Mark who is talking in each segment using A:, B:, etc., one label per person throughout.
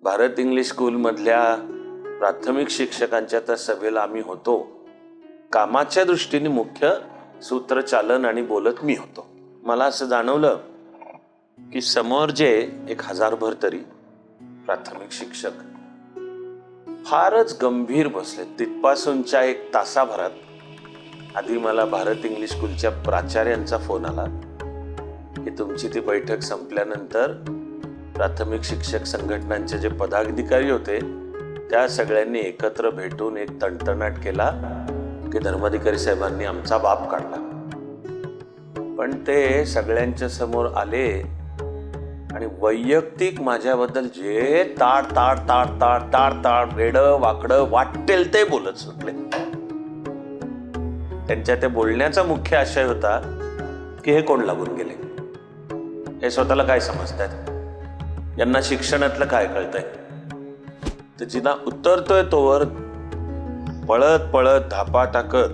A: Bharat English स्कूलमधल्या प्राथमिक शिक्षकांच्या त्या सभेला आम्ही होतो. कामाच्या दृष्टीने मुख्य सूत्रचालन आणि बोलत मी होतो. मला असं जाणवलं की समोर जे एक हजारभर तरी प्राथमिक शिक्षक फारच गंभीर बसले. तिथपासूनच्या एक तासाभरात आधी मला भारत इंग्लिश स्कूलच्या प्राचार्यांचा फोन आला की तुमची ती बैठक संपल्यानंतर प्राथमिक शिक्षक संघटनांचे जे पदाधिकारी होते त्या सगळ्यांनी एकत्र भेटून एक तणतणाट केला की धर्माधिकारी साहेबांनी आमचा बाप काढला. पण ते सगळ्यांच्या समोर आले आणि वैयक्तिक माझ्याबद्दल जे ताड ताड ताड ताड ताड ताड वेडं वाकडं वाटेल ते बोलत सुटले. त्यांच्या ते बोलण्याचा मुख्य आशय होता की हे कोण लागून गेले? हे स्वतःला काय समजतात? यांना शिक्षणातलं काय कळतंय? तर जिना उतरतोय तोवर पळत पळत धापा टाकत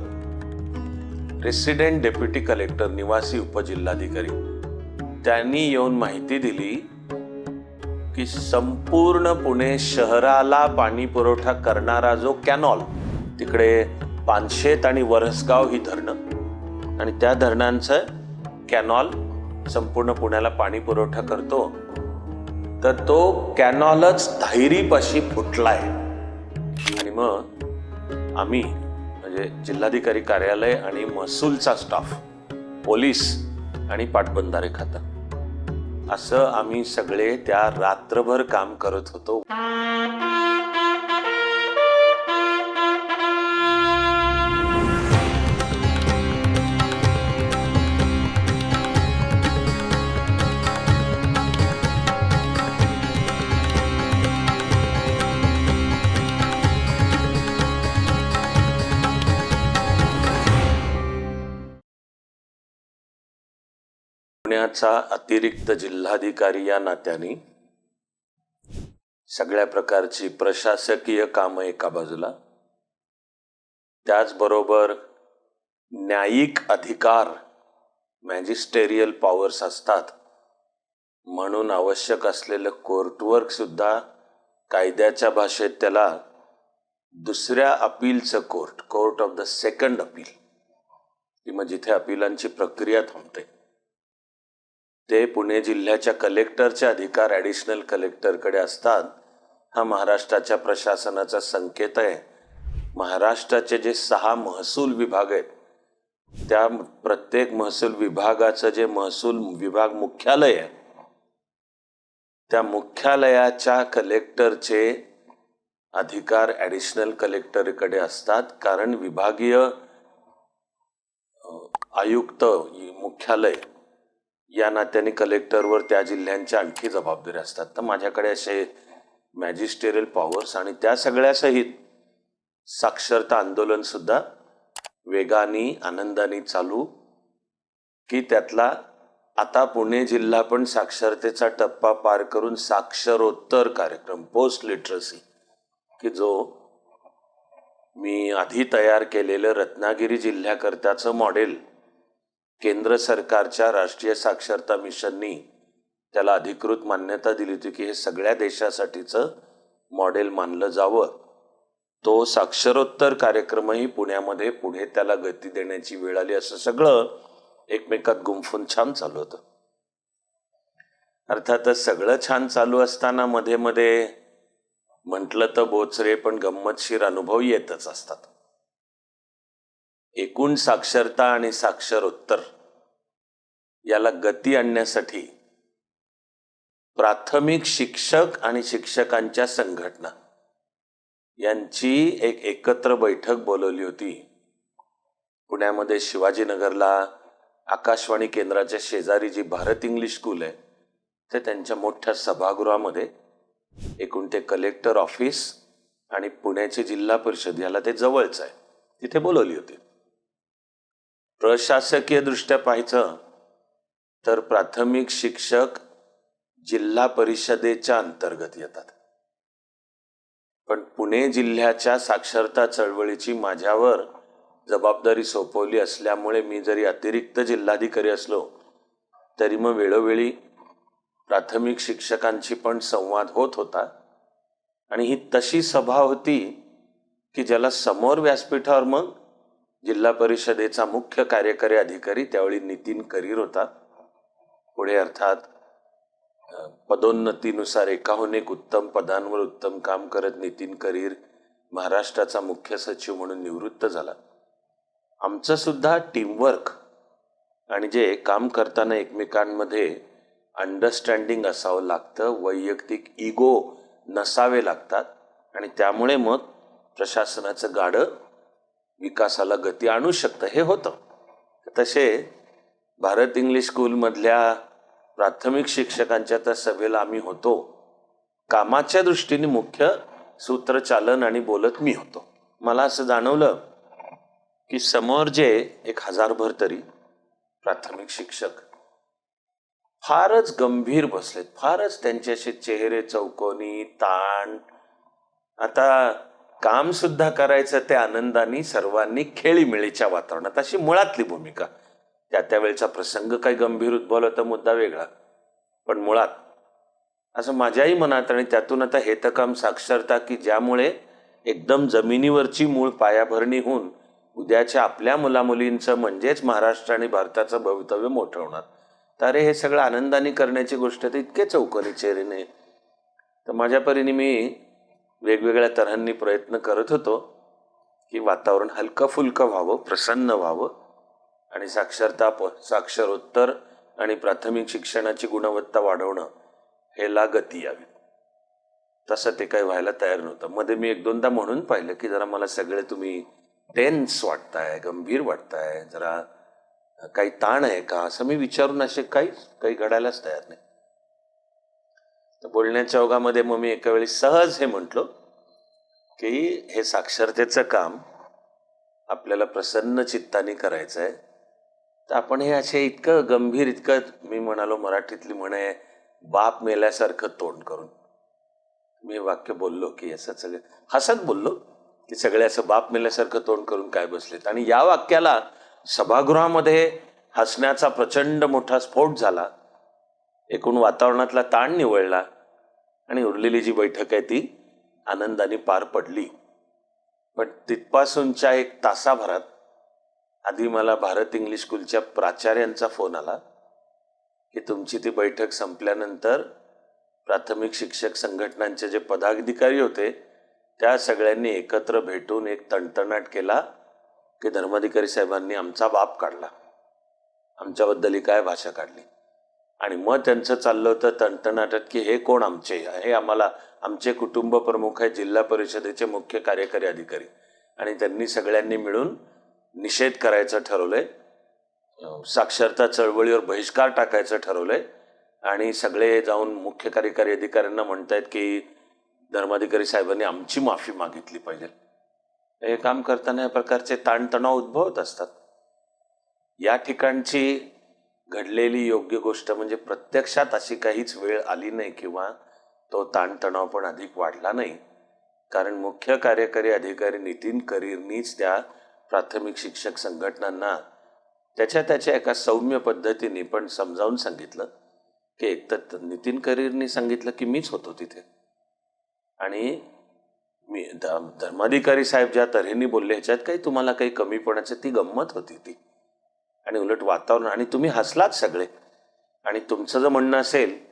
A: रेसिडेंट डेप्युटी कलेक्टर निवासी उपजिल्हाधिकारी त्यांनी येऊन माहिती दिली की संपूर्ण पुणे शहराला पाणी पुरवठा करणारा जो कॅनॉल तिकडे पानशेत आणि वरसगाव ही धरणं. आणि त्या धरणांचं कॅनॉल संपूर्ण पुण्याला पाणी पुरवठा करतो. तर तो कॅनॉलच धायरीपाशी फुटलाय. आणि मग आम्ही म्हणजे जिल्हाधिकारी कार्यालय आणि महसूलचा स्टाफ पोलीस आणि पाटबंधारे खातं. असं आम्ही सगळे त्या रात्रभर काम करत होतो. पुण्याचा अतिरिक्त जिल्हाधिकारी या नात्याने सगळ्या प्रकारची प्रशासकीय कामं एका बाजूला. त्याचबरोबर न्यायिक अधिकार मॅजिस्टेरियल पॉवर्स असतात. म्हणून आवश्यक असलेलं कोर्टवर्क सुद्धा कायद्याच्या भाषेत त्याला दुसऱ्या अपीलचं court court of the second appeal. किंवा मग जिथे अपिलांची प्रक्रिया थांबते. ते पुणे जिल्ह्याच्या कलेक्टरचे अधिकार ॲडिशनल कलेक्टरकडे असतात हा महाराष्ट्राच्या प्रशासनाचा संकेत आहे. महाराष्ट्राचे जे सहा महसूल विभाग आहेत त्या प्रत्येक महसूल विभागाचं जे महसूल विभाग मुख्यालय आहे त्या मुख्यालयाच्या कलेक्टरचे अधिकार ॲडिशनल कलेक्टरकडे असतात कारण विभागीय आयुक्त मुख्यालय या नात्याने कलेक्टरवर त्या जिल्ह्यांच्या आणखी जबाबदारी असतात. तर माझ्याकडे असे मॅजिस्टेरियल पॉवर्स आणि त्या सगळ्यासहित साक्षरता आंदोलन सुद्धा वेगाने आनंदाने चालू की त्यातला आता पुणे जिल्हा पण साक्षरतेचा टप्पा पार करून साक्षरोत्तर कार्यक्रम पोस्ट लिटरसी की जो मी आधी तयार केलेलं रत्नागिरी जिल्ह्याकरताचं मॉडेल केंद्र सरकारच्या राष्ट्रीय साक्षरता मिशननी त्याला अधिकृत मान्यता दिली होती की हे सगळ्या देशासाठीचं मॉडेल मानलं जावं. तो साक्षरोत्तर कार्यक्रमही पुण्यामध्ये पुढे त्याला गती देण्याची वेळ आली असं सगळं एकमेकात गुंफून छान चालू होतं. अर्थातच सगळं छान चालू असताना मध्ये मध्ये म्हटलं तर बोचरे पण गंमतशीर अनुभव येतच असतात. एकूण साक्षरता आणि साक्षरोत्तर याला गती आणण्यासाठी प्राथमिक शिक्षक आणि शिक्षकांच्या संघटना यांची एक एकत्र बैठक बोलवली होती. पुण्यामध्ये शिवाजीनगरला आकाशवाणी केंद्राच्या शेजारी जी भारत इंग्लिश स्कूल आहे ते त्यांच्या मोठ्या सभागृहामध्ये एकूण ते कलेक्टर ऑफिस आणि पुण्याची जिल्हा परिषद याला ते जवळच आहे तिथे बोलवली होती. प्रशासकीय दृष्ट्या पाहायचं तर प्राथमिक शिक्षक जिल्हा परिषदेच्या अंतर्गत येतात. पण पुणे जिल्ह्याच्या साक्षरता चळवळीची माझ्यावर जबाबदारी सोपवली असल्यामुळे मी जरी अतिरिक्त जिल्हाधिकारी असलो तरी मग वेळोवेळी प्राथमिक शिक्षकांशी पण संवाद होत होता. आणि ही तशी सभा होती की ज्याला समोर व्यासपीठावर मग जिल्हा परिषदेचा मुख्य कार्यकारी अधिकारी त्यावेळी नितीन करीर होता. पुढे अर्थात पदोन्नतीनुसार एकाहून एक उत्तम पदांवर उत्तम काम करत नितीन करीर महाराष्ट्राचा मुख्य सचिव म्हणून निवृत्त झाला. आमचं सुद्धा टीमवर्क आणि जे काम करताना एकमेकांमध्ये अंडरस्टँडिंग असावं लागतं वैयक्तिक इगो नसावे लागतात आणि त्यामुळे मग प्रशासनाचं गाडं विकासाला गती आणू शकतं. हे होतं. तसे भारत इंग्लिश स्कूलमधल्या प्राथमिक शिक्षकांच्या त्या सभेला आम्ही होतो. कामाच्या दृष्टीने मुख्य सूत्रचालन आणि बोलत मी होतो. मला असं जाणवलं की समोर जे एक हजारभर तरी प्राथमिक शिक्षक फारच गंभीर बसलेत. फारच त्यांचे असे चेहरे चौकोनी ताण. आता काम सुद्धा करायचं ते आनंदाने सर्वांनी खेळीमेळीच्या वातावरणात. अशी मुळातली भूमिका. त्या त्यावेळेचा प्रसंग काही गंभीर उद्भवला तर मुद्दा वेगळा. पण मुळात असं माझ्याही मनात आणि त्यातून आता हेतकाम साक्षरता की ज्यामुळे एकदम जमिनीवरची मूळ पायाभरणी होऊन उद्याच्या आपल्या मुलामुलींचं म्हणजेच महाराष्ट्र आणि भारताचं भवितव्य मोठं होणार. तर अरे हे सगळं आनंदाने करण्याची गोष्ट तर इतके चौकोनी चेहरीने तर माझ्या परीने मी वेगवेगळ्या तऱ्हांनी प्रयत्न करत होतो की वातावरण हलकं फुलकं व्हावं प्रसन्न व्हावं. आणि साक्षरता प साक्षरोत्तर आणि प्राथमिक शिक्षणाची गुणवत्ता वाढवणं ह्याला गती यावी. तसं ते काही व्हायला तयार नव्हतं. मध्ये मी एक दोनदा म्हणून पाहिलं की जरा मला सगळे तुम्ही टेन्स वाटताय गंभीर वाटताय जरा काही ताण आहे का? असं मी विचारून असे काही काही घडायलाच तयार नाही. तर बोलण्याच्या ओघामध्ये मग मी एका वेळी सहज हे म्हटलो की हे साक्षरतेचं काम आपल्याला प्रसन्न चित्ताने करायचं आहे तर आपण हे असे इतकं गंभीर इतकं मी म्हणालो मराठीतली म्हणे बाप मेल्यासारखं तोंड करून. मी हे वाक्य बोललो की असं सगळं हसत बोललो की सगळे असं बाप मेल्यासारखं तोंड करून काय बसलेत. आणि या वाक्याला सभागृहामध्ये हसण्याचा प्रचंड मोठा स्फोट झाला. एकूण वातावरणातला ताण निवळला आणि उरलेली जी बैठक आहे ती आनंदाने पार पडली. पण तिथपासूनच्या एक तासाभरात आधी मला भारत इंग्लिश स्कूलच्या प्राचार्यांचा फोन आला की तुमची ती बैठक संपल्यानंतर प्राथमिक शिक्षक संघटनांचे जे पदाधिकारी होते त्या सगळ्यांनी एकत्र भेटून एक तणतणाट केला की धर्माधिकारी साहेबांनी आमचा बाप काढला. आमच्याबद्दल ही काय भाषा काढली? आणि मग त्यांचं चाललं होतं तणतणाटात की हे कोण आमचे? हे आम्हाला आमचे कुटुंब प्रमुख आहे जिल्हा परिषदेचे मुख्य कार्यकारी अधिकारी. आणि त्यांनी सगळ्यांनी मिळून निषेध करायचं ठरवलंय. साक्षरता चळवळीवर बहिष्कार टाकायचं ठरवलंय. आणि सगळे जाऊन मुख्य कार्यकारी अधिकाऱ्यांना म्हणतायत की धर्माधिकारी साहेबांनी आमची माफी मागितली पाहिजे. हे काम करताना या प्रकारचे ताणतणाव उद्भवत असतात. या ठिकाणची घडलेली योग्य गोष्ट म्हणजे प्रत्यक्षात अशी काहीच वेळ आली नाही किंवा तो ताणतणाव पण अधिक वाढला नाही. कारण मुख्य कार्यकारी अधिकारी नितीन करीरनीच त्या प्राथमिक शिक्षक संघटनांना त्याच्या त्याच्या एका सौम्य पद्धतीने पण समजावून सांगितलं. की एक तर नितीन करीरनी सांगितलं की मीच होतो तिथे. आणि मी ध- धर्माधिकारी साहेब ज्या तऱ्हेने बोलले ह्याच्यात काही तुम्हाला काही कमीपणाचं ती गंमत होती ती. आणि उलट वातावरण. आणि तुम्ही हसलात सगळे. आणि तुमचं जर म्हणणं असेल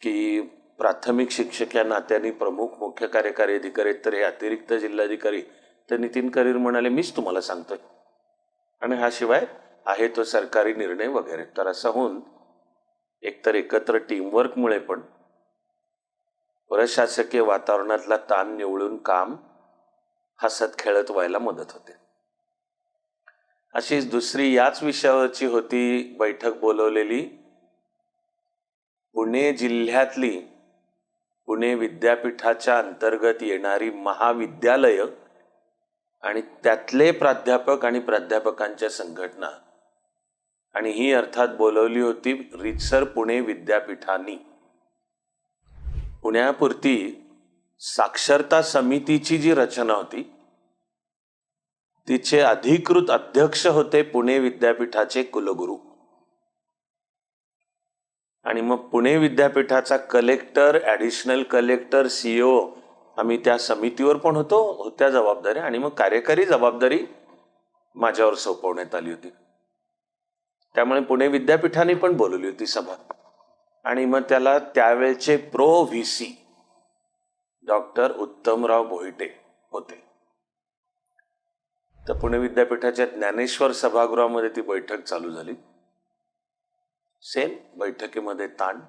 A: की प्राथमिक शिक्षक या नात्याने प्रमुख मुख्य कार्यकारी अधिकारी तर हे अतिरिक्त जिल्हाधिकारी तर नितीन करीर म्हणाले मीच तुम्हाला सांगतोय. आणि हा शिवाय आहे तो सरकारी निर्णय वगैरे. तर असं होऊन एकतर एकत्र टीमवर्कमुळे पण प्रशासकीय वातावरणातला ताण निवळून काम हसत खेळत व्हायला मदत होते. अशीच दुसरी याच विषयावरची होती बैठक बोलवलेली. पुणे जिल्ह्यातली पुणे विद्यापीठाच्या अंतर्गत येणारी महाविद्यालय आणि त्यातले प्राध्यापक आणि प्राध्यापकांच्या संघटना. आणि ही अर्थात बोलवली होती रितसर पुणे विद्यापीठांनी. पुण्यापुरती साक्षरता समितीची जी रचना होती तिचे अधिकृत अध्यक्ष होते पुणे विद्यापीठाचे कुलगुरू. आणि मग पुणे विद्यापीठाचा कलेक्टर ॲडिशनल कलेक्टर सीओ आम्ही त्या समितीवर पण होतो होत्या जबाबदाऱ्या आणि मग कार्यकारी जबाबदारी माझ्यावर सोपवण्यात आली होती. त्यामुळे पुणे विद्यापीठाने पण बोलवली होती सभा. आणि मग त्याला त्यावेळचे pro V C doctor Uttamrao Bhoite होते. तर पुणे विद्यापीठाच्या ज्ञानेश्वर सभागृहामध्ये ती बैठक चालू झाली. सेम बैठकीमध्ये ताण.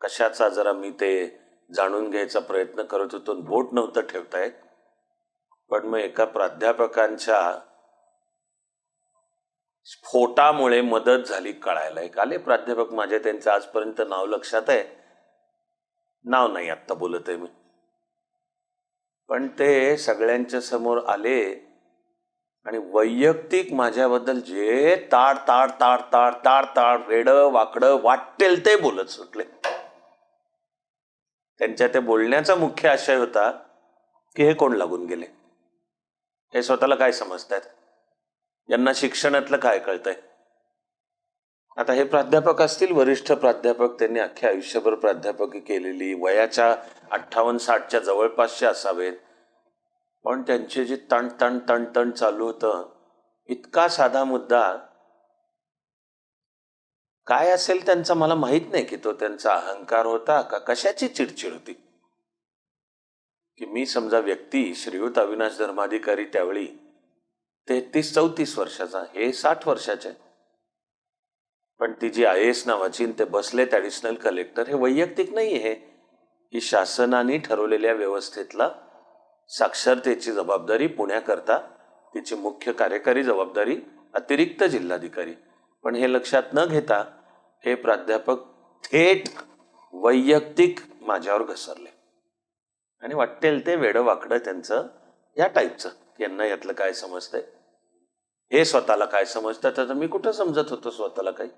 A: कशाचा जरा मी ते जाणून घ्यायचा प्रयत्न करत होतो. बोट नव्हतं ठेवता येत. पण मग एका प्राध्यापकांच्या स्फोटामुळे मदत झाली कळायला. एक आले प्राध्यापक माझे त्यांचं आजपर्यंत नाव लक्षात आहे. नाव नाही आत्ता बोलत आहे मी. पण ते सगळ्यांच्या समोर आले. आणि वैयक्तिक माझ्याबद्दल जे ताड ताड ताड ताड ताड ताड वेडं वाकडं वाटेल ते बोलत सुटले. त्यांच्या ते बोलण्याचा मुख्य आशय होता की हे कोण लागून गेले? हे स्वतःला काय समजतायत? यांना शिक्षणातलं काय कळतंय? आता हे प्राध्यापक असतील वरिष्ठ प्राध्यापक त्यांनी अख्ख्या आयुष्यभर प्राध्यापकी केलेली वयाच्या अठ्ठावन्न साठच्या जवळपासचे असावेत. पण त्यांचे जे तण तण तण तण चालू होतं इतका साधा मुद्दा. काय असेल त्यांचा मला माहीत नाही की तो त्यांचा अहंकार होता का कशाची चिडचिड होती. की मी समजा व्यक्ती श्रीयुत अविनाश धर्माधिकारी त्यावेळी तेहतीस चौतीस वर्षाचा हे साठ वर्षाचे. पण ती जी आय एस नावाची ते बसलेत ॲडिशनल कलेक्टर हे वैयक्तिक नाही आहे ही शासनाने ठरवलेल्या व्यवस्थेतला साक्षरतेची जबाबदारी पुण्याकरता तिची मुख्य कार्यकारी जबाबदारी अतिरिक्त जिल्हाधिकारी. पण हे लक्षात न घेता हे प्राध्यापक थेट वैयक्तिक माझ्यावर घसरले. आणि वाटेल ते वेडं वाकडं त्यांचं या टाईपचं. यांना यातलं काय समजतंय? हे स्वतःला काय समजतं त्याचं मी कुठं समजत होतो स्वतःला काही?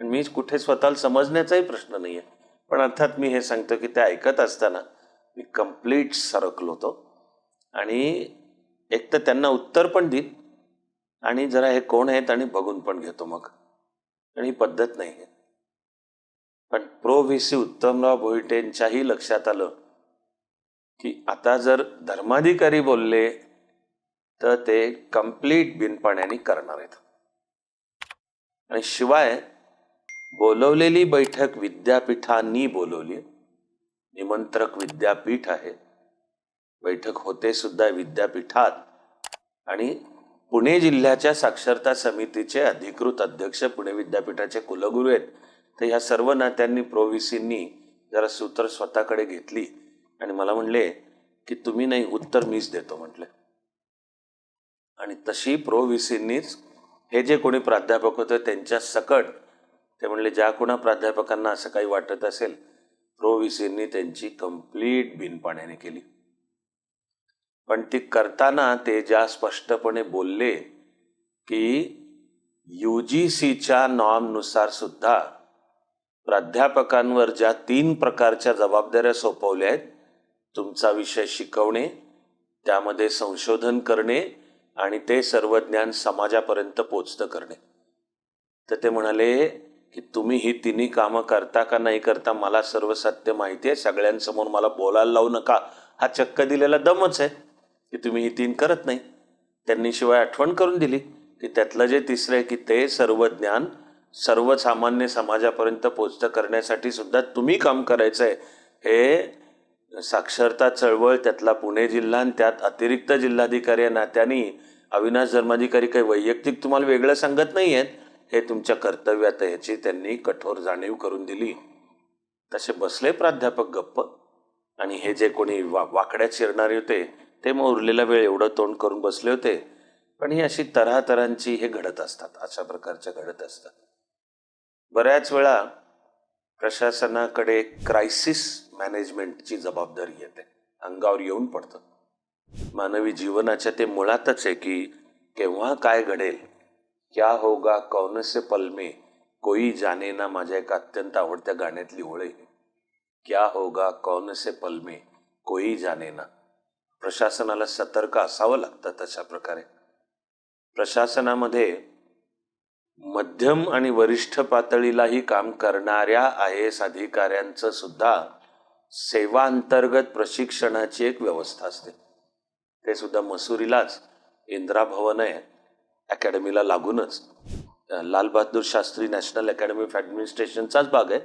A: आणि मी कुठे स्वतःला समजण्याचाही प्रश्न नाही आहे पण अर्थात मी हे सांगतो की ते ऐकत असताना मी कंप्लीट सरकलो होतो. आणि एक तर त्यांना उत्तर पण देईन आणि जरा हे कोण आहेत आणि बघून पण घेतो मग. आणि ही पद्धत नाही आहे. पण प्रो व्ही सी उत्तमराव भोईटेंच्याही लक्षात आलं की आता जर धर्माधिकारी बोलले तर ते कंप्लीट बिनपाण्याने करणार आहेत. आणि शिवाय बोलवलेली बैठक विद्यापीठांनी बोलवली. निमंत्रक विद्यापीठ आहे. बैठक होते सुद्धा विद्यापीठात. आणि पुणे जिल्ह्याच्या साक्षरता समितीचे अधिकृत अध्यक्ष पुणे विद्यापीठाचे कुलगुरू आहेत. तर ह्या सर्व नात्यांनी प्रोव्हिसींनी जरा सूत्र स्वतःकडे घेतली. आणि मला म्हणले की तुम्ही नाही उत्तर मीच देतो म्हटले. आणि तशी प्रोव्हिसींनीच हे जे कोणी प्राध्यापक होते त्यांच्या सकट ते म्हणले ज्या कोणा प्राध्यापकांना असं काही वाटत असेल प्रोव्हिसींनी त्यांची कंप्लीट बिनपाण्याने केली. पण ती करताना ते ज्या स्पष्टपणे बोलले की यू जी सीच्या नॉर्मनुसार सुद्धा प्राध्यापकांवर ज्या तीन प्रकारच्या जबाबदाऱ्या सोपवल्या आहेत तुमचा विषय शिकवणे त्यामध्ये संशोधन करणे आणि ते सर्व ज्ञान समाजापर्यंत पोचतं करणे. तर ते म्हणाले की तुम्ही ही तिन्ही कामं करता का नाही करता मला सर्व सत्य माहिती आहे. सगळ्यांसमोर मला बोलायला लावू नका. हा चक्क दिलेला दमच आहे. की तुम्ही ही तीन करत नाही. त्यांनी शिवाय आठवण करून दिली की त्यातलं जे तिसरं आहे की ते सर्व ज्ञान सर्वसामान्य समाजापर्यंत पोचतं करण्यासाठी सुद्धा तुम्ही काम करायचं आहे हे साक्षरता चळवळ त्यातला पुणे जिल्हा आणि त्यात अतिरिक्त जिल्हाधिकारी या नात्याने अविनाश धर्माधिकारी काही वैयक्तिक तुम्हाला वेगळं सांगत नाही आहेत हे तुमच्या कर्तव्यात ह्याची त्यांनी कठोर जाणीव करून दिली. तसे बसले प्राध्यापक गप्प. आणि हे जे कोणी वा वाकड्यात शिरणारे होते ते मग उरलेला वेळ एवढं तोंड करून बसले होते. पण ही अशी तऱ्हातरांची हे घडत असतात. अशा प्रकारच्या घडत असतात. बऱ्याच वेळा प्रशासनाकडे क्रायसिस मॅनेजमेंटची जबाबदारी येते. अंगावर येऊन पडतं. मानवी जीवनाच्या ते मुळातच आहे की केव्हा काय घडेल क्या होगा कौन से पल में कोई जाने ना माझ्या एका अत्यंत आवडत्या गाण्यातली ओळ. क्या होगा कौन से पल में कोई जाने ना. प्रशासनाला सतर्क असावं लागतं तशा प्रकारे. प्रशासनामध्ये मध्यम आणि वरिष्ठ पातळीलाही काम करणाऱ्या आय एस अधिकाऱ्यांचं सुद्धा सेवा अंतर्गत प्रशिक्षणाची एक व्यवस्था असते. ते सुद्धा मसुरीलाच इंदिरा भवन आहे अकॅडमीला लागूनच. Lal Bahadur Shastri national academy of ॲडमिनिस्ट्रेशनचाच भाग आहे.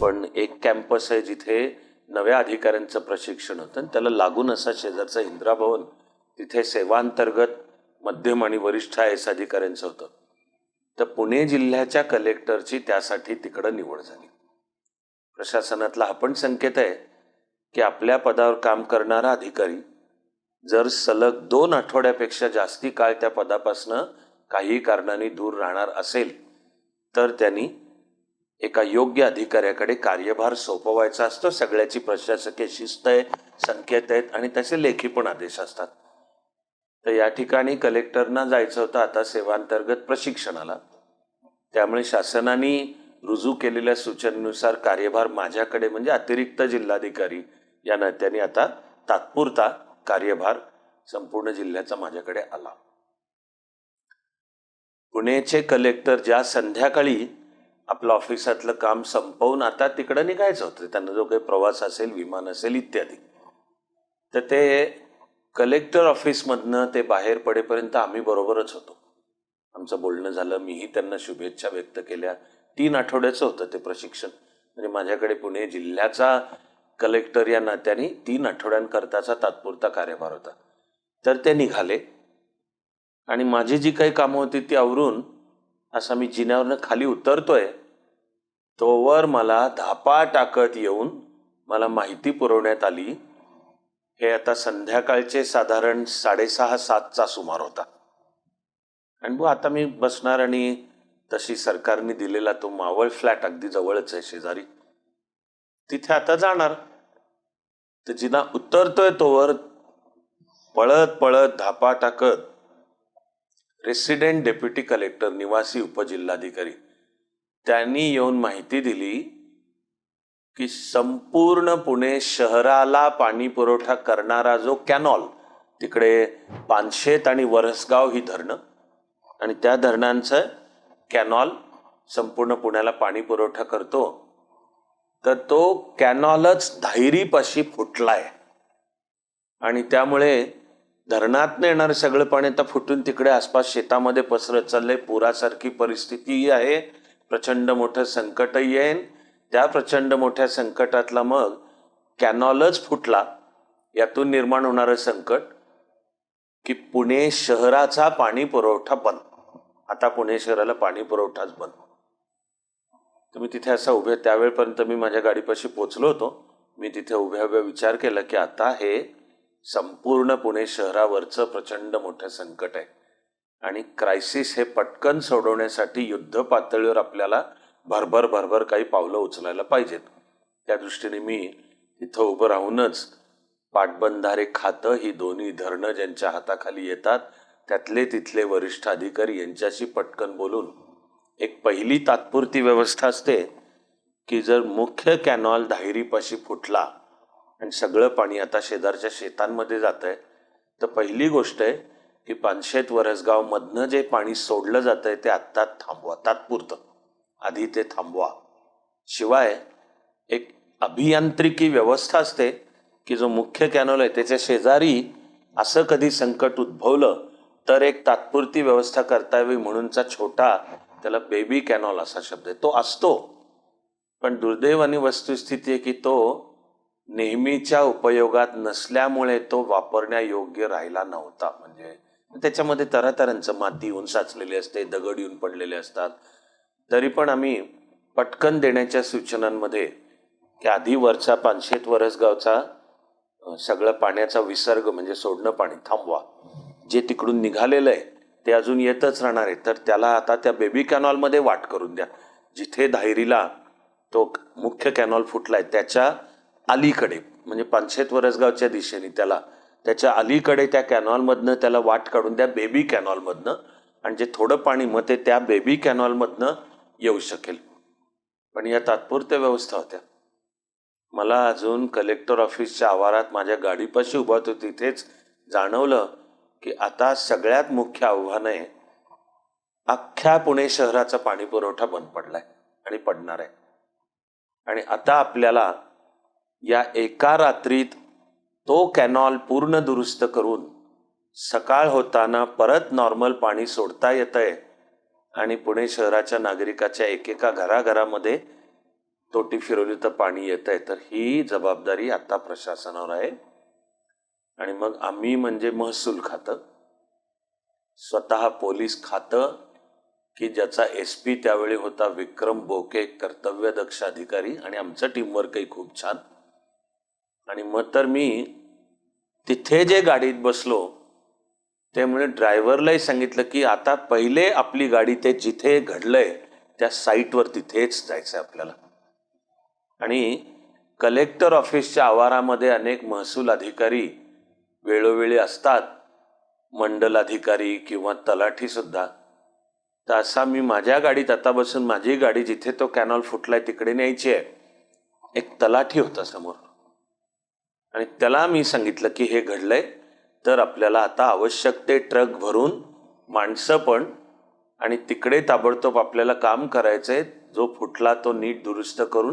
A: पण एक कॅम्पस आहे जिथे नव्या अधिकाऱ्यांचं प्रशिक्षण होतं आणि त्याला लागून असा शेजारचा इंदिरा भवन तिथे सेवांतर्गत मध्यम आणि वरिष्ठ आय एस अधिकाऱ्यांचं होतं. तर पुणे जिल्ह्याच्या कलेक्टरची त्यासाठी तिकडं निवड झाली. प्रशासनातला हा पण संकेत आहे की आपल्या पदावर काम करणारा अधिकारी जर सलग दोन आठवड्यापेक्षा जास्ती काळ त्या पदापासनं काही कारणाने दूर राहणार असेल तर त्यांनी एका योग्य अधिकाऱ्याकडे कार्यभार सोपवायचा असतो. सगळ्याची प्रशासकीय शिस्त आहे संकेत आहेत आणि त्याचे लेखी पण आदेश असतात. तर या ठिकाणी कलेक्टरना जायचं होतं. आता सेवांतर्गत प्रशिक्षणाला. त्यामुळे शासनाने रुजू केलेल्या सूचनेनुसार कार्यभार माझ्याकडे म्हणजे अतिरिक्त जिल्हाधिकारी या नात्याने आता तात्पुरता कार्यभार संपूर्ण जिल्ह्याचा माझ्याकडे आला. पुणेचे कलेक्टर ज्या संध्याकाळी आपलं ऑफिसातलं काम संपवून आता तिकडं निघायचं होतं. त्यांना जो काही प्रवास असेल विमान असेल इत्यादी. तर ते कलेक्टर ऑफिसमधनं ते बाहेर पडेपर्यंत आम्ही बरोबरच होतो. आमचं बोलणं झालं मीही त्यांना शुभेच्छा व्यक्त केल्या. तीन आठवड्याचं होतं ते प्रशिक्षण. म्हणजे माझ्याकडे पुणे जिल्ह्याचा कलेक्टर या नात्याने तीन आठवड्यांकरताचा तात्पुरता कार्यभार होता. तर ते निघाले. आणि माझी जी काही कामं होती ती आवरून असा मी जिन्यावरनं खाली उतरतोय तोवर मला धापा टाकत येऊन मला माहिती पुरवण्यात आली. हे आता संध्याकाळचे साधारण साडेसहा सातचा सुमार होता. आणि मग आता मी बसणार आणि तशी सरकारने दिलेला तो मावळ फ्लॅट अगदी जवळच आहे शेजारी. तिथे आता जाणार. तर जिना उतरतोय तोवर पळत पळत धापा टाकत रेसिडेंट डेप्युटी कलेक्टर निवासी उपजिल्हाधिकारी त्यांनी येऊन माहिती दिली की संपूर्ण पुणे शहराला पाणी पुरवठा करणारा जो कॅनॉल तिकडे पानशेत आणि वरसगाव ही धरणं. आणि त्या धरणांचं कॅनॉल संपूर्ण पुण्याला पाणी पुरवठा करतो. तर तो कॅनॉलच धायरीपाशी फुटलाय. आणि त्यामुळे धरणातनं येणारं सगळं पाणी आता फुटून तिकडे आसपास शेतामध्ये पसरत चाललंय. पुरासारखी परिस्थितीही आहे. प्रचंड मोठं संकटही आहे. त्या प्रचंड मोठ्या संकटातला मग कॅनॉलच फुटला. यातून निर्माण होणारं संकट की पुणे शहराचा पाणी पुरवठा बंद. आता पुणे शहराला पाणी पुरवठाच बंद. तुम्ही तिथे असा उभे त्यावेळपर्यंत मी माझ्या गाडीपाशी पोचलो होतो. मी तिथे उभ्या उभ्या विचार केला की आता हे संपूर्ण पुणे शहरावरचं प्रचंड मोठं संकट आहे. आणि क्रायसिस हे पटकन सोडवण्यासाठी युद्ध पातळीवर आपल्याला भरभर भरभर काही पावलं उचलायला पाहिजेत. त्या दृष्टीने मी तिथं उभं राहूनच पाटबंधारे खातं ही दोन्ही धरणं ज्यांच्या हाताखाली येतात त्यातले तिथले वरिष्ठ अधिकारी यांच्याशी पटकन बोलून एक पहिली तात्पुरती व्यवस्था असते की जर मुख्य कॅनॉल धायरीपाशी फुटला आणि सगळं पाणी आता शेजारच्या शेतांमध्ये जात आहे तर पहिली गोष्ट आहे की पानशेत वरसगावमधनं जे पाणी सोडलं जात आहे ते आत्ता थांबवा तात्पुरतं आधी ते थांबवा. शिवाय एक अभियांत्रिकी व्यवस्था असते की जो मुख्य कॅनॉल आहे त्याच्या शेजारी असं कधी संकट उद्भवलं तर एक तात्पुरती व्यवस्था करता यावी म्हणूनचा छोटा त्याला बेबी कॅनॉल असा शब्द आहे. तो असतो. पण दुर्दैवानी वस्तुस्थिती आहे की तो नेहमीच्या उपयोगात नसल्यामुळे तो वापरण्यायोग्य राहिला नव्हता. म्हणजे त्याच्यामध्ये तरातरांचं माती येऊन साचलेली असते दगड येऊन पडलेले असतात. तरी पण आम्ही पटकन देण्याच्या सूचनांमध्ये की आधी वरचा पानशेत वरसगावचा सगळं पाण्याचा विसर्ग म्हणजे सोडणं पाणी थांबवा. जे तिकडून निघालेलं आहे ते अजून येतच राहणार आहे. तर त्याला आता त्या बेबी कॅनॉलमध्ये वाट करून द्या. जिथे धायरीला तो मुख्य कॅनॉल फुटलाय त्याच्या अलीकडे म्हणजे पानशेत वरसगावच्या दिशेने त्याला त्याच्या अलीकडे त्या कॅनॉलमधनं त्याला वाट काढून द्या बेबी कॅनॉलमधनं. आणि जे थोडं पाणी मग ते त्या बेबी कॅनॉलमधनं येऊ शकेल. पण या तात्पुरत्या व्यवस्था होत्या. मला अजून कलेक्टर ऑफिसच्या आवारात माझ्या गाडीपाशी उभा होतो तिथेच जाणवलं की आता सगळ्यात मुख्य आव्हान आहे अख्ख्या पुणे शहराचा पाणी पुरवठा बंद पडलाय आणि पडणार आहे. आणि आता आपल्याला या एका रात्रीत तो कॅनॉल पूर्ण दुरुस्त करून सकाळ होताना परत नॉर्मल पाणी सोडता येत आहे आणि पुणे शहराच्या नागरिकाच्या एकेका घराघरामध्ये तोटी फिरवली तर पाणी येत आहे तर ही जबाबदारी आता प्रशासनावर आहे. आणि मग आम्ही म्हणजे महसूल खातं. स्वतः पोलीस खातं की ज्याचा एस पी त्यावेळी होता विक्रम बोके कर्तव्यदक्ष अधिकारी आणि आमचं टीमवर्कही खूप छान. आणि मग तर मी तिथे जे गाडीत बसलो त्यामुळे म्हणजे ड्रायव्हरलाही सांगितलं की आता पहिले आपली गाडी ते जिथे घडलंय त्या साईटवर तिथेच जायचं आपल्याला. आणि कलेक्टर ऑफिसच्या आवारामध्ये अनेक महसूल अधिकारी वेळोवेळी असतात मंडल अधिकारी किंवा तलाठी सुद्धा. तर असा मी माझ्या गाडीत आता बसून माझी गाडी जिथे तो कॅनॉल फुटलाय तिकडे न्यायची आहे. एक तलाठी होता समोर. आणि त्याला मी सांगितलं की हे घडलंय तर आपल्याला आता आवश्यक ते ट्रक भरून माणसं पण आणि तिकडे ताबडतोब आपल्याला काम करायचंय जो फुटला तो नीट दुरुस्त करून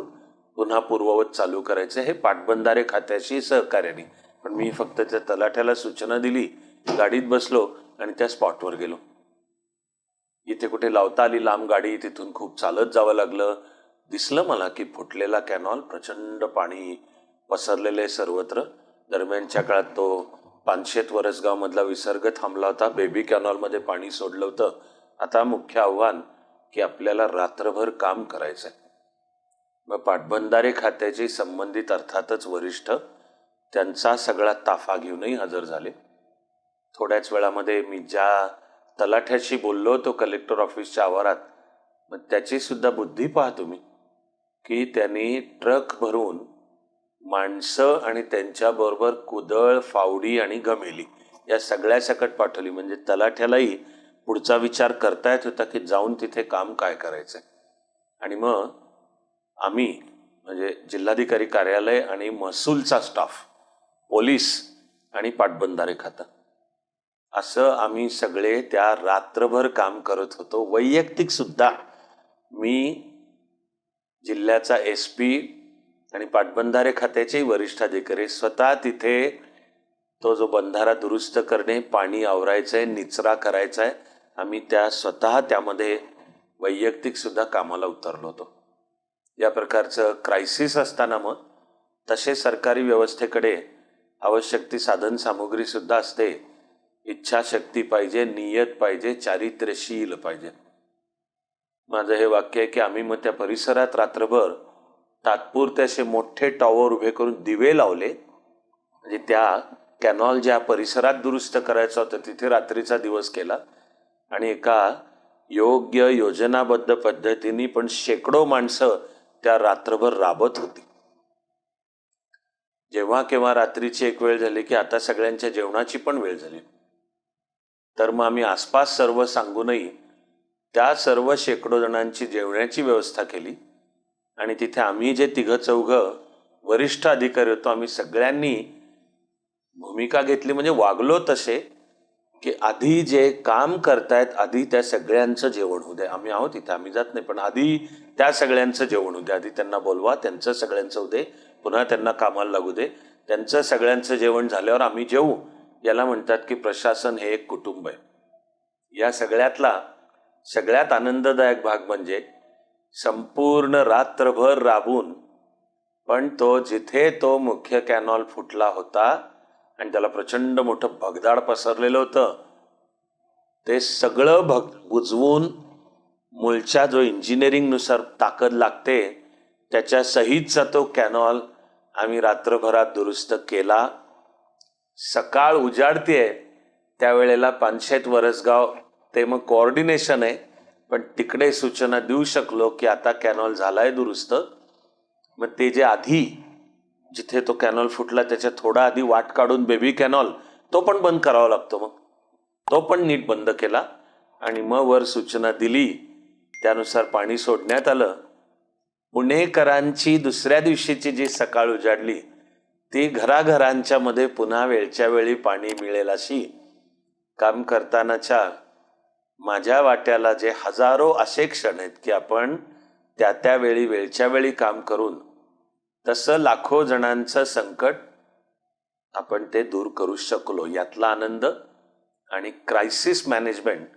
A: पुन्हा पूर्ववत चालू करायचं हे पाटबंधारे खात्याशी सहकार्याने पण मी फक्त त्या तलाठ्याला सूचना दिली गाडीत बसलो आणि त्या स्पॉटवर गेलो. इथे कुठे लावता आली लांब गाडी तिथून खूप चालत जावं लागलं. दिसलं मला की फुटलेला कॅनॉल प्रचंड पाणी पसरलेले सर्वत्र. दरम्यानच्या काळात तो पानशेत वरसगावमधला विसर्ग थांबला होता. बेबी कॅनॉलमध्ये पाणी सोडलं होतं. आता मुख्य आव्हान की आपल्याला रात्रभर काम करायचं आहे मग पाटबंधारे खात्याची संबंधित अर्थातच वरिष्ठ त्यांचा सगळा ताफा घेऊनही हजर झाले. थोड्याच वेळामध्ये मी ज्या तलाठ्याशी बोललो होतो कलेक्टर ऑफिसच्या आवारात मग त्याची सुद्धा बुद्धी पहा तुम्ही की त्यांनी ट्रक भरून माणसं आणि त्यांच्याबरोबर कुदळ फावडी आणि गमेली या सगळ्या सकट पाठवली. म्हणजे तलाठ्यालाही पुढचा विचार करता येत होता की जाऊन तिथे काम काय करायचं आणि मग आम्ही म्हणजे जिल्हाधिकारी कार्यालय आणि महसूलचा स्टाफ पोलीस आणि पाटबंधारे खातं. असं आम्ही सगळे त्या रात्रभर काम करत होतो. वैयक्तिक सुद्धा मी जिल्ह्याचा एस पी आणि पाटबंधारे खात्याचे वरिष्ठ अधिकारी स्वतः तिथे तो जो बंधारा दुरुस्त करणे पाणी आवरायचं आहे निचरा करायचा आहे आम्ही त्या स्वतः त्यामध्ये वैयक्तिकसुद्धा कामाला उतरलो होतो. या प्रकारचं क्रायसिस असताना मग तसे सरकारी व्यवस्थेकडे आवश्यक ती साधन असते. इच्छाशक्ती पाहिजे नियत पाहिजे चारित्र्यशील पाहिजे. माझं हे वाक्य आहे की आम्ही मग त्या परिसरात रात्रभर तात्पुरते असे मोठे टॉवर उभे करून दिवे लावले. म्हणजे त्या कॅनॉल ज्या परिसरात दुरुस्त करायचा होता तिथे रात्रीचा दिवस केला. आणि एका योग्य योजनाबद्ध पद्धतीने पण शेकडो माणसं त्या रात्रभर राबत होती. जेव्हा केव्हा रात्रीची एक वेळ झाली की आता सगळ्यांच्या जेवणाची पण वेळ झाली. तर मग आम्ही आसपास सर्व सांगूनही त्या सर्व शेकडो जणांची जेवण्याची व्यवस्था केली. आणि तिथे आम्ही जे तिघं चौघं वरिष्ठ अधिकारी होतो आम्ही सगळ्यांनी भूमिका घेतली. म्हणजे वागलो तसे की आधी जे काम करतायत आधी त्या सगळ्यांचं जेवण होऊ द्या आम्ही आहोत इथे आम्ही जात नाही. पण आधी त्या सगळ्यांचं जेवण होऊ द्या आधी त्यांना बोलवा त्यांचं सगळ्यांचं होऊ दे. पुन्हा त्यांना कामाला लागू दे. त्यांचं सगळ्यांचं जेवण झाल्यावर आम्ही जेवू याला म्हणतात की प्रशासन हे एक कुटुंब आहे. या सगळ्यातला सगळ्यात आनंददायक भाग म्हणजे संपूर्ण रात्रभर राबून पण तो जिथे तो मुख्य कॅनॉल फुटला होता आणि त्याला प्रचंड मोठं भगदाड पसरलेलं होतं ते सगळं भग बुजवून मूळच्या जो इंजिनिअरिंगनुसार ताकद लागते त्याच्या सहितचा तो कॅनॉल आम्ही रात्रभरात दुरुस्त केला. सकाळ उजाडतीये त्यावेळेला पानशेत वरसगाव ते मग कोऑर्डिनेशन आहे. पण तिकडे सूचना देऊ शकलो की आता कॅनॉल झालाय दुरुस्त. मग ते जे आधी जिथे तो कॅनॉल फुटला त्याच्या थोडा आधी वाट काढून बेबी कॅनॉल तो पण बंद करावा लागतो मग. तो पण नीट बंद केला आणि मग वर सूचना दिली. त्यानुसार पाणी सोडण्यात आलं. पुणेकरांची दुसऱ्या दिवशीची जी सकाळ उजाडली ती घराघरांच्या मध्ये पुन्हा वेळच्या वेळी पाणी मिळेल अशी. काम करतानाच्या माझ्या वाट्याला जे हजारो असे क्षण आहेत की आपण त्या त्यावेळी वेळच्या वेळी काम करून तसं लाखो जणांचं संकट आपण ते दूर करू शकलो यातला आनंद आणि क्रायसिस मॅनेजमेंट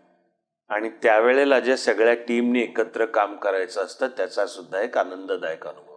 A: आणि त्यावेळेला ज्या सगळ्या टीमनी एकत्र काम करायचं असतं त्याचा सुद्धा एक आनंददायक अनुभव.